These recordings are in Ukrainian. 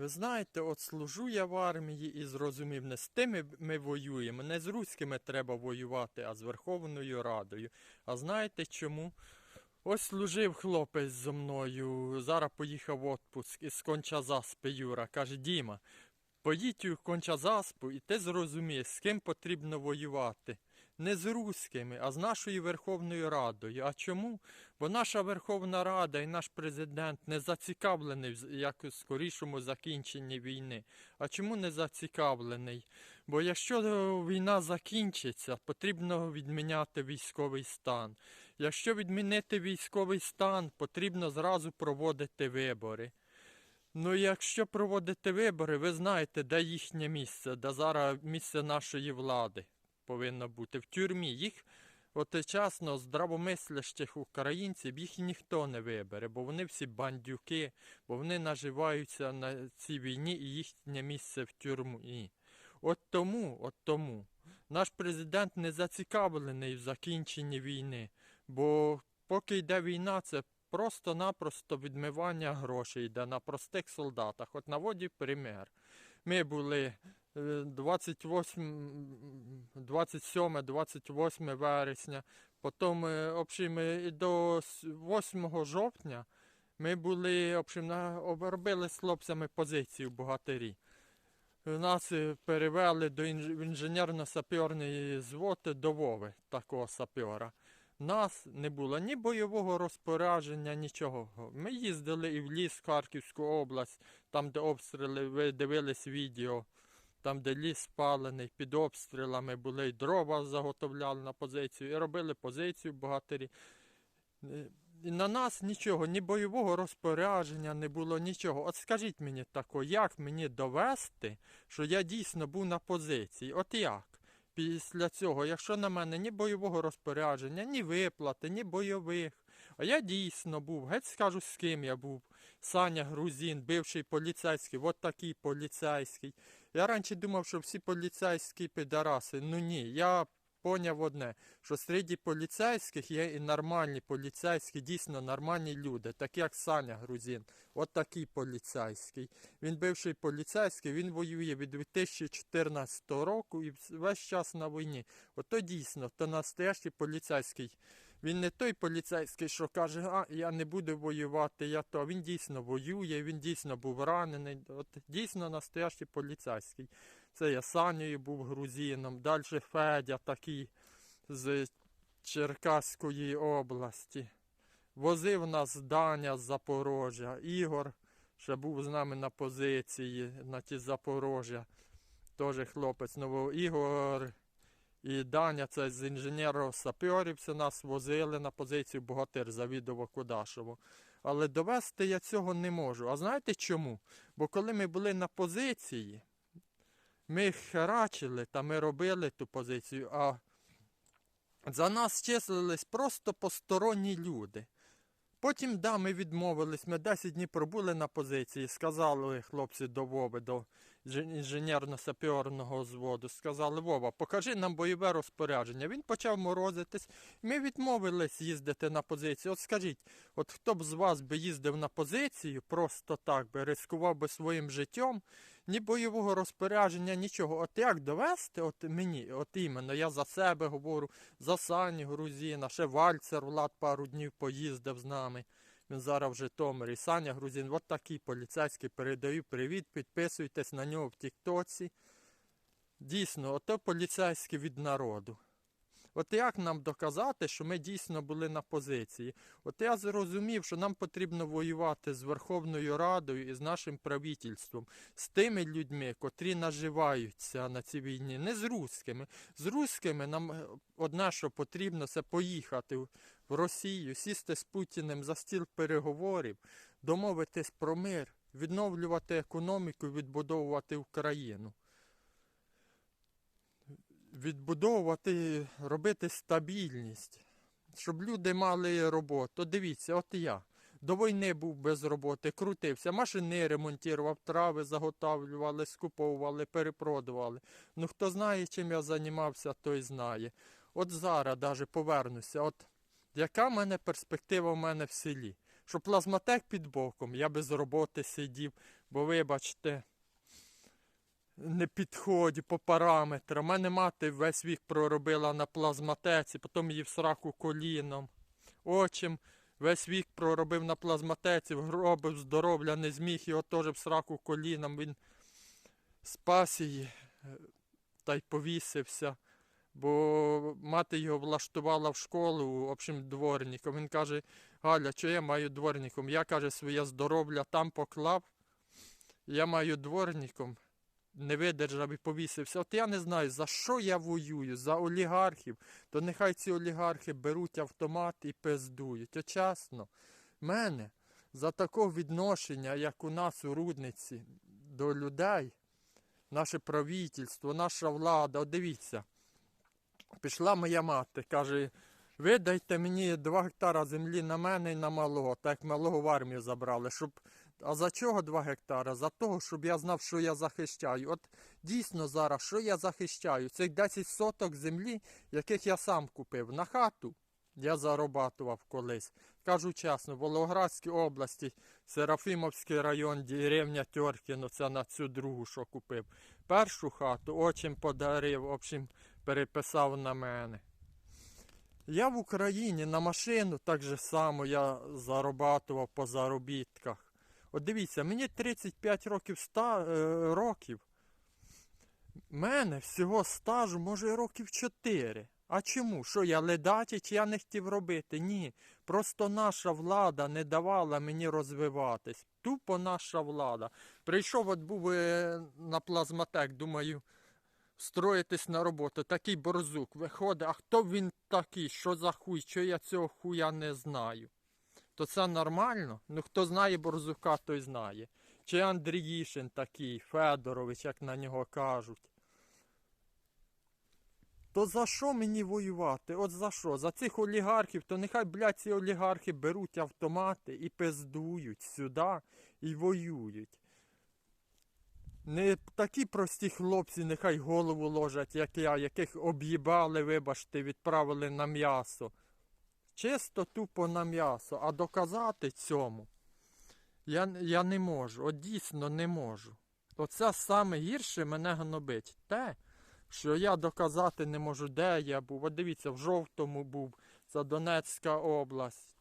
Ви знаєте, от служу я в армії і зрозумів, не з тими ми воюємо, не з руськими треба воювати, а з Верховною Радою. А знаєте чому? Ось служив хлопець зо мною, зараз поїхав в отпуск із Кончазаспи Юра. Каже, Діма, поїдь у Кончазаспу і ти зрозумієш, з ким потрібно воювати. Не з руськими, а з нашою Верховною Радою. А чому? Бо наша Верховна Рада і наш президент не зацікавлений в якось скорішому закінченні війни. А чому не зацікавлений? Бо якщо е, війна закінчиться, потрібно відміняти військовий стан. Якщо відмінити військовий стан, потрібно зразу проводити вибори. Ну, якщо проводити вибори, ви знаєте, де їхнє місце, де зараз місце нашої влади повинно бути в тюрмі. Їх от здравомислящих українців їх ніхто не вибере, бо вони всі бандюки, бо вони наживаються на цій війні і їхнє місце в тюрмі. От тому, от тому наш президент не зацікавлений в закінченні війни, бо поки йде війна, це просто-напросто відмивання грошей йде на простих солдатах. От наводю пример. Ми були 28, 27, 28 вересня, потім е, общем, е, до 8 жовтня ми були, общем, обробили з хлопцями позиції в богатирі. Нас е, перевели до інженерно-сапьорний звод до Вови, такого сапьора. Нас не було ні бойового розпорядження, нічого. Ми їздили і в ліс, Харківську область, там, де обстріли, ви дивились відео, там, де ліс спалений, під обстрілами були, і дрова заготовляли на позицію, і робили позицію богатирі. Е, І на нас нічого, ні бойового розпорядження не було, нічого. От скажіть мені тако, як мені довести, що я дійсно був на позиції? От як? Після цього, якщо на мене ні бойового розпорядження, ні виплати, ні бойових. А я дійсно був, геть скажу, з ким я був. Саня Грузин, бивший поліцейський, от такий поліцейський. Я раніше думав, що всі поліцейські підараси. Ну ні, я поняв одне, що серед поліцейських є і нормальні поліцейські, дійсно нормальні люди, такі як Саня Грузин. От такий поліцейський. Він бивший поліцейський, він воює від 2014 року і весь час на війні. Ото дійсно, то настоящий поліцейський. Він не той поліцейський, що каже, а я не буду воювати, я то. Він дійсно воює, він дійсно був ранений. От дійсно настоящий поліцейський. Це я Санєю був грузином, далі Федя такий з Черкаської області. Возив нас Даня з Запорожжя. Ігор ще був з нами на позиції на ті Запорожжя. Теж хлопець нового Ігор і Даня, це з інженерів саперів, нас возили на позицію Богатир завідово Кудашово. Але довести я цього не можу. А знаєте чому? Бо коли ми були на позиції, ми херачили та ми робили ту позицію, а за нас числились просто посторонні люди. Потім, да, ми відмовились, ми 10 днів пробули на позиції, сказали хлопці до Вови, до інженерно-саперного зводу, сказали, Вова, покажи нам бойове розпорядження. Він почав морозитись. Ми відмовились їздити на позицію. От скажіть, от хто б з вас би їздив на позицію, просто так би ризикував би своїм життям, ні бойового розпорядження, нічого. От як довести, от мені, от іменно, я за себе говорю, за Сані Грузіна, ще Вальцер Влад пару днів поїздив з нами. Він зараз в Житомирі. Саня Грузин, от такий поліцейський, передаю привіт, підписуйтесь на нього в Тіктоці. Дійсно, ото поліцейський від народу. От як нам доказати, що ми дійсно були на позиції? От я зрозумів, що нам потрібно воювати з Верховною Радою і з нашим правительством, з тими людьми, котрі наживаються на цій війні, не з руськими. З руськими нам е, одне, що потрібно, це поїхати в Росію, сісти з Путіним за стіл переговорів, домовитись про мир, відновлювати економіку, відбудовувати Україну. Відбудовувати, робити стабільність, щоб люди мали роботу. Дивіться, от я. До війни був без роботи, крутився, машини ремонтував, трави заготовлювали, скуповували, перепродували. Ну хто знає, чим я займався, той знає. От зараз навіть повернуся. От яка в мене перспектива в мене в селі? Що плазматек під боком, я без роботи сидів, бо вибачте, не підході по параметрам. У мене мати весь вік проробила на плазматеці, потім її в сраку коліном. Очим весь вік проробив на плазматеці, вгробив здоров'я, не зміг його теж в сраку коліном. Він спас її е, та й повісився. Бо мати його влаштувала в школу, в общем, дворником. Він каже, Галя, що я маю дворником? Я каже, своє здоров'я там поклав. Я маю дворником. Не видержав і повісився. От я не знаю, за що я воюю, за олігархів. То нехай ці олігархи беруть автомат і пиздують. От чесно, мене за такого відношення, як у нас у Рудниці, до людей, наше правительство, наша влада, от дивіться. Пішла моя мати, каже, видайте мені два гектара землі на мене і на малого, так як малого в армію забрали. Щоб... А за чого два гектара? За того, щоб я знав, що я захищаю. От дійсно зараз, що я захищаю? Цих 10 соток землі, яких я сам купив. На хату я зарабатував колись. Кажу чесно, в Волгоградській області, Серафімовський район, деревня Тьоркіно, це на цю другу, що купив. Першу хату очим подарив, в общем, переписав на мене. Я в Україні на машину так же само я зарабатував по заробітках. От дивіться, мені 35 років ста, е, років. Мене всього стажу, може, років 4. А чому? Що я ледачий, чи я не хотів робити? Ні. Просто наша влада не давала мені розвиватись. Тупо наша влада. Прийшов, от був е, на плазматек, думаю, строїтись на роботу. Такий борзук виходить, а хто він такий? Що за хуй? Що я цього хуя не знаю? То це нормально? Ну хто знає борзука, той знає. Чи Андріїшин такий, Федорович, як на нього кажуть. То за що мені воювати? От за що? За цих олігархів, то нехай, блядь, ці олігархи беруть автомати і пиздують сюди і воюють. Не такі прості хлопці, нехай голову ложать, як я, яких об'їбали, вибачте, відправили на м'ясо. Чисто тупо на м'ясо. А доказати цьому я, я не можу. От дійсно не можу. Оце саме гірше мене гнобить. Те, що я доказати не можу, де я був. От дивіться, в жовтому був, це Донецька область.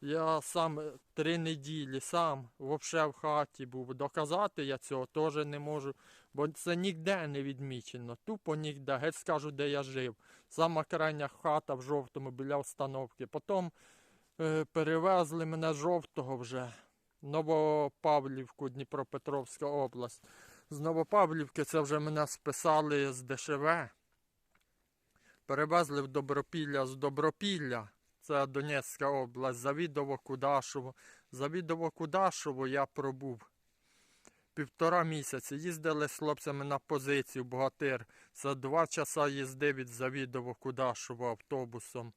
Я сам три неділі сам взагалі в хаті був. Доказати я цього теж не можу, бо це ніде не відмічено. Тупо ніде. Геть скажу, де я жив. Сама крайня хата в жовтому біля установки. Потім е, перевезли мене з жовтого вже. Новопавлівку, Дніпропетровська область. З Новопавлівки це вже мене списали з ДШВ. Перевезли в Добропілля з Добропілля. Це Донецька область, Завідово Кудашово. Завідово Кудашово я пробув півтора місяці. Їздили з хлопцями на позицію Богатир. Це два часа їзди від Завідово Кудашово автобусом.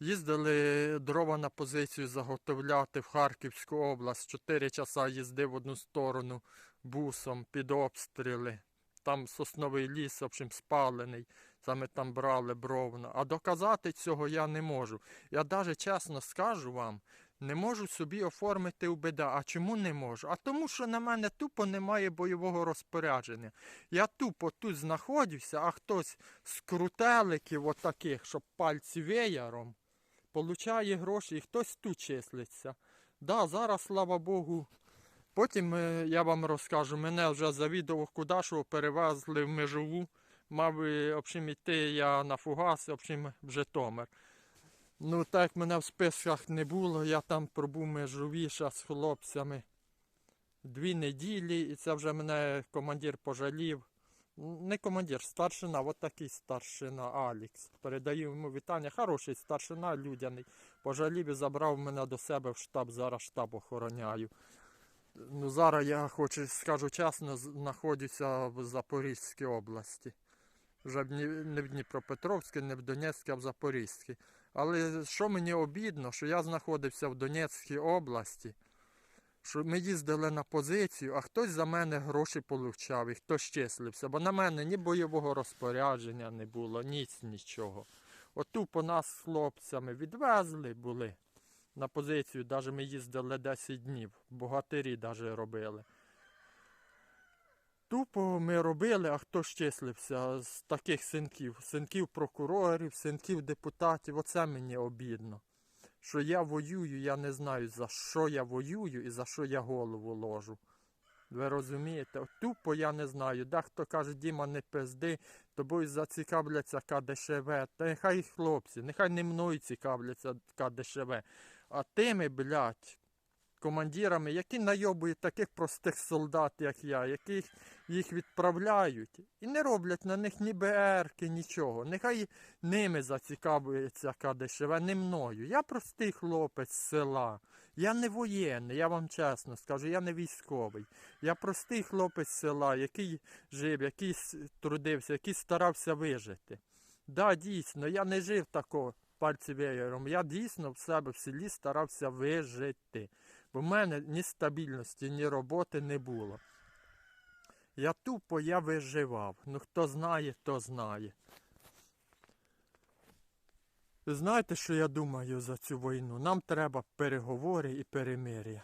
Їздили дрова на позицію заготовляти в Харківську область. Чотири часа їзди в одну сторону бусом під обстріли. Там сосновий ліс, в общем, спалений. Саме там брали бровно. А доказати цього я не можу. Я навіть чесно скажу вам, не можу собі оформити УБД. А чому не можу? А тому, що на мене тупо немає бойового розпорядження. Я тупо тут знаходився, а хтось з крутеликів отаких, щоб пальці веяром, получає гроші і хтось тут числиться. Да, зараз, слава Богу. Потім е, я вам розкажу, мене вже завідомо Кудашево перевезли в межову. Мав е, общем, йти я на фугас, общем, в Житомир. Ну, так мене в списках не було, я там пробув межові ще з хлопцями дві неділі, і це вже мене командир пожалів. Не командир, старшина, от такий старшина Алікс. Передаю йому вітання. Хороший старшина, людяний. Пожалів і забрав мене до себе в штаб, зараз штаб охороняю. Ну, зараз я хочу, скажу чесно, знаходжуся в Запорізькій області. Вже не в Дніпропетровській, не в Донецькій, а в Запорізькій. Але що мені обідно, що я знаходився в Донецькій області, що ми їздили на позицію, а хтось за мене гроші получав і хтось числився, бо на мене ні бойового розпорядження не було, ніц нічого. От тупо нас з хлопцями відвезли були на позицію, навіть ми їздили 10 днів, богатирі навіть робили. Тупо ми робили, а хто ж числився з таких синків? Синків прокурорів, синків депутатів. Оце мені обідно. Що я воюю, я не знаю, за що я воюю і за що я голову ложу. Ви розумієте? Тупо я не знаю. Дехто каже, Діма, не пизди, тобою зацікавляться КДШВ. Та нехай хлопці, нехай не мною цікавляться КДШВ, а тими, блядь, командирами, які найобують таких простих солдат, як я, яких їх відправляють і не роблять на них ні БРки, нічого. Нехай ними зацікавується КДШВ, не мною. Я простий хлопець з села. Я не воєнний, я вам чесно скажу, я не військовий. Я простий хлопець з села, який жив, який трудився, який старався вижити. Да, дійсно, я не жив такого пальцевеєром. Я дійсно в себе в селі старався вижити. Бо в мене ні стабільності, ні роботи не було. Я тупо я виживав. Ну хто знає, то знає. Знаєте, що я думаю за цю війну? Нам треба переговори і перемир'я.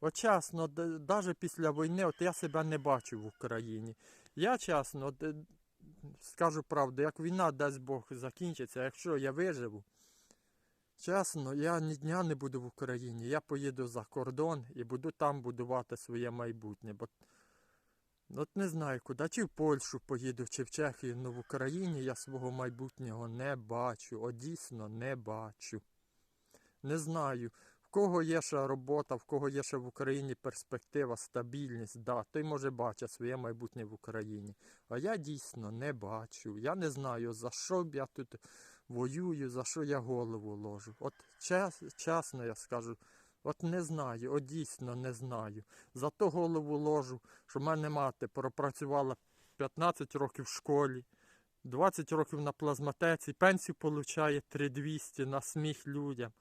От чесно, навіть після війни, от я себе не бачу в Україні. Я чесно, скажу правду, як війна, дасть Бог, закінчиться, якщо я виживу, чесно, я ні дня не буду в Україні. Я поїду за кордон і буду там будувати своє майбутнє. Бо от не знаю куди, чи в Польщу поїду, чи в Чехію, але в Україні я свого майбутнього не бачу. От дійсно не бачу. Не знаю. Кого є ще робота, в кого є ще в Україні перспектива, стабільність, да, той може бачити своє майбутнє в Україні. А я дійсно не бачу. Я не знаю, за що б я тут воюю, за що я голову ложу. От чес, чесно я скажу, от не знаю, от дійсно не знаю. За то голову ложу, що в мене мати пропрацювала 15 років в школі. 20 років на плазматеці, пенсію получає 3200 на сміх людям.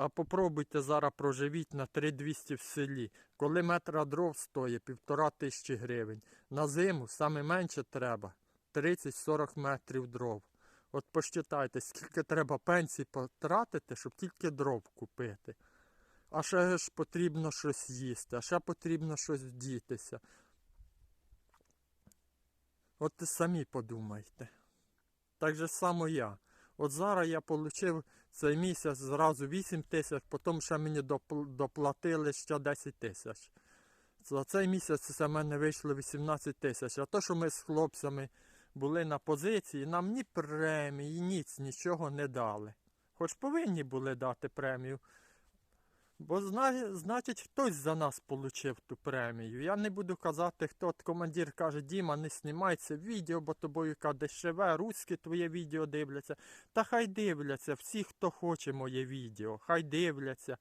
А попробуйте зараз проживіть на 3200 в селі. Коли метра дров стоїть півтора тисячі гривень. На зиму саме менше треба 30-40 метрів дров. От посчитайте, скільки треба пенсій потратити, щоб тільки дров купити. А ще ж потрібно щось їсти, а ще потрібно щось вдітися. От самі подумайте. Так же само я. От зараз я отримав цей місяць зразу 8 тисяч, потім ще мені доплатили ще 10 тисяч. За цей місяць це в мене вийшло 18 тисяч. А то, що ми з хлопцями були на позиції, нам ні премії, ніц, нічого не дали. Хоч повинні були дати премію. Бо значить, хтось за нас отримав ту премію. Я не буду казати, хто командир каже, Діма, не знімай це відео, бо тобою дешеве, руські твоє відео дивляться. Та хай дивляться, всі, хто хоче моє відео, хай дивляться.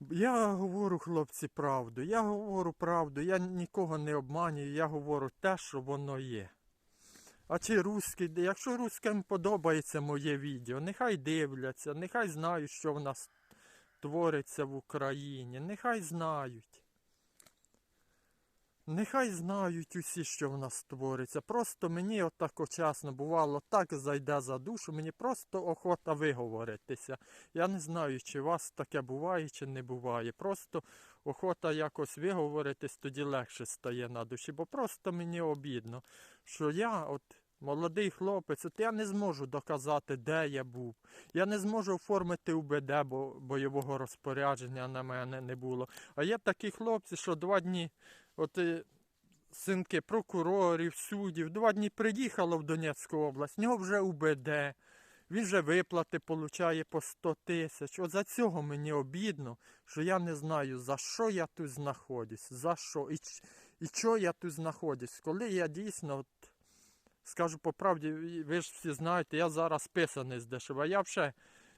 Я говорю, хлопці, правду. Я говорю правду, я нікого не обманюю, я говорю те, що воно є. А чи русський, якщо русским подобається моє відео, нехай дивляться, нехай знають, що в нас твориться в Україні, нехай знають. Нехай знають усі, що в нас твориться. Просто мені отако чесно бувало, так зайде за душу, мені просто охота виговоритися. Я не знаю, чи у вас таке буває, чи не буває. Просто охота якось виговоритись, тоді легше стає на душі, бо просто мені обідно, що я от. Молодий хлопець, от я не зможу доказати, де я був. Я не зможу оформити УБД, бо бойового розпорядження на мене не було. А є такі хлопці, що два дні, от е, синки прокурорів, суддів, два дні приїхало в Донецьку область, в нього вже УБД, він вже виплати получає по 100 тисяч. От за цього мені обідно, що я не знаю, за що я тут знаходжусь, за що і, і чого я тут знаходжусь. Коли я дійсно. От, Скажу по правді, ви ж всі знаєте, я зараз писаний з ДШВ. Я взагалі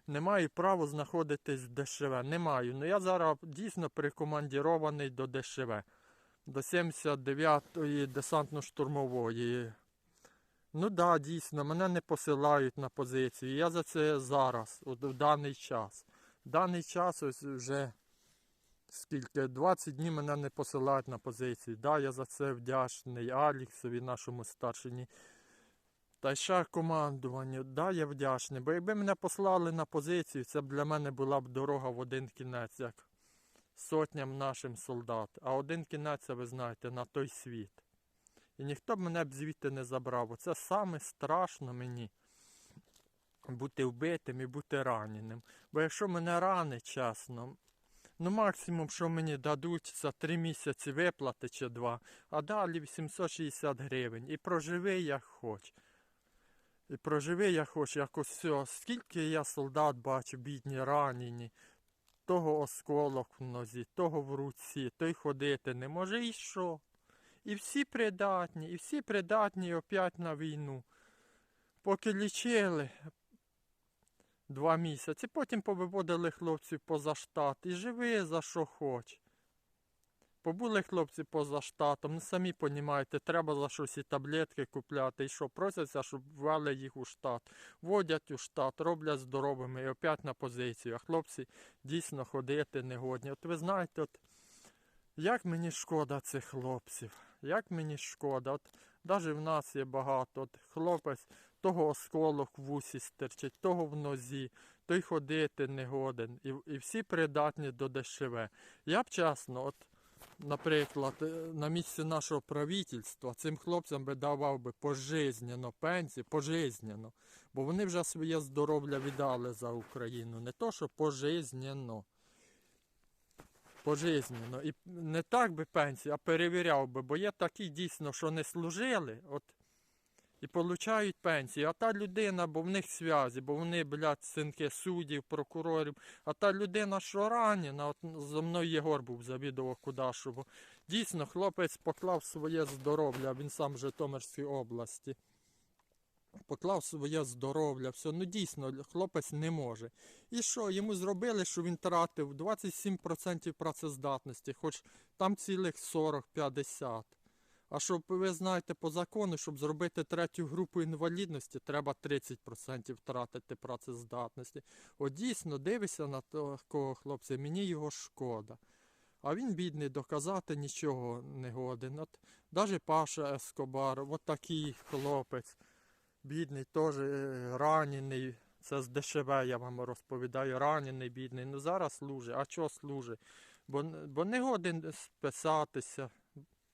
не маю права знаходитись в ДШВ. Не маю. Ну я зараз дійсно прикомандірований до ДШВ. До 79-ї десантно-штурмової. Ну так, да, дійсно, мене не посилають на позицію. Я за це зараз, от, в даний час. В даний час ось вже скільки 20 днів мене не посилають на позицію. Да, я за це вдячний Аліксові, нашому старшині. Та й ще командуванню, да, я вдячний. Бо якби мене послали на позицію, це б для мене була б дорога в один кінець, як сотням нашим солдат. А один кінець, це ви знаєте, на той світ. І ніхто б мене б звідти не забрав. Оце саме страшно мені бути вбитим і бути раненим. Бо якщо мене ранить, чесно, ну максимум, що мені дадуть, це три місяці виплати чи два, а далі 860 гривень. І проживи як хоч. І проживи як хоч, якось все. Скільки я солдат бачу, бідні, ранені, того осколок в нозі, того в руці, той ходити не може і що? І всі придатні, і всі придатні опять на війну. Поки лічили два місяці, потім повиводили хлопців поза штат і живи за що хоч. Побули хлопці поза штатом, ну самі понімаєте, треба за щось і таблетки купляти, і що, просяться, щоб ввели їх у штат. Водять у штат, роблять здоровими і опять на позицію. А хлопці дійсно ходити не годні. От ви знаєте, от як мені шкода цих хлопців, як мені шкода. От навіть в нас є багато. От хлопець того осколок в вусі стерчить, того в нозі, той ходити не годен. І, і всі придатні до дешеве. Я б чесно, от, наприклад, е, на місці нашого правительства цим хлопцям би давав би пожизненно пенсію, пожизнено. Бо вони вже своє здоров'я віддали за Україну. Не то, що пожизненно. Пожизненно. І не так би пенсію, а перевіряв би, бо є такі дійсно, що не служили. От, і получають пенсію. А та людина, бо в них зв'язі, бо вони, блядь, синки суддів, прокурорів. А та людина, що ранена, от зо мною Єгор був завідував Кудашово. Дійсно, хлопець поклав своє здоров'я, він сам в Житомирській області. Поклав своє здоров'я, все. Ну дійсно, хлопець не може. І що, йому зробили, що він тратив 27% працездатності, хоч там цілих 40-50. А щоб ви знаєте, по закону, щоб зробити третю групу інвалідності, треба 30% втратити працездатності. От дійсно, дивишся на такого хлопця, мені його шкода. А він, бідний, доказати нічого не годен. От навіть Паша Ескобар, от такий хлопець, бідний, теж е, ранений. Це з ДШВ, я вам розповідаю, ранений, бідний. Ну зараз служить. А чого служить? Бо, бо не годен списатися.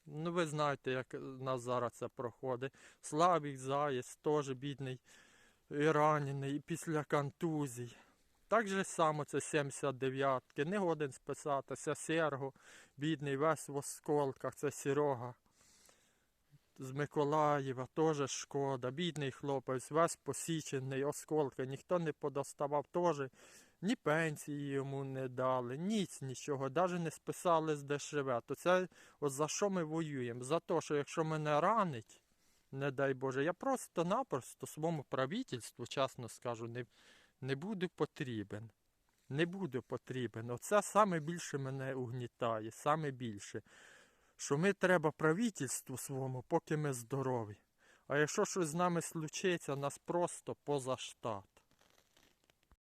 Ну, ви знаєте, як у нас зараз це проходить. Славік Заєць теж бідний і ранений, і після контузій. Так же само це 79-ки, не годен списатися. Серго, бідний, весь в осколках, це Серега з Миколаєва, теж шкода. Бідний хлопець, весь посічений, осколки, ніхто не подоставав, теж ні пенсії йому не дали, ніц нічого, навіть не списали з ДШВ. То це от за що ми воюємо? За те, що якщо мене ранить, не дай Боже, я просто-напросто своєму правительству, чесно скажу, не, не буду потрібен. Не буду потрібен. Оце саме більше мене угнітає, саме більше. Що ми треба правительству своєму, поки ми здорові. А якщо щось з нами случиться, нас просто поза штат.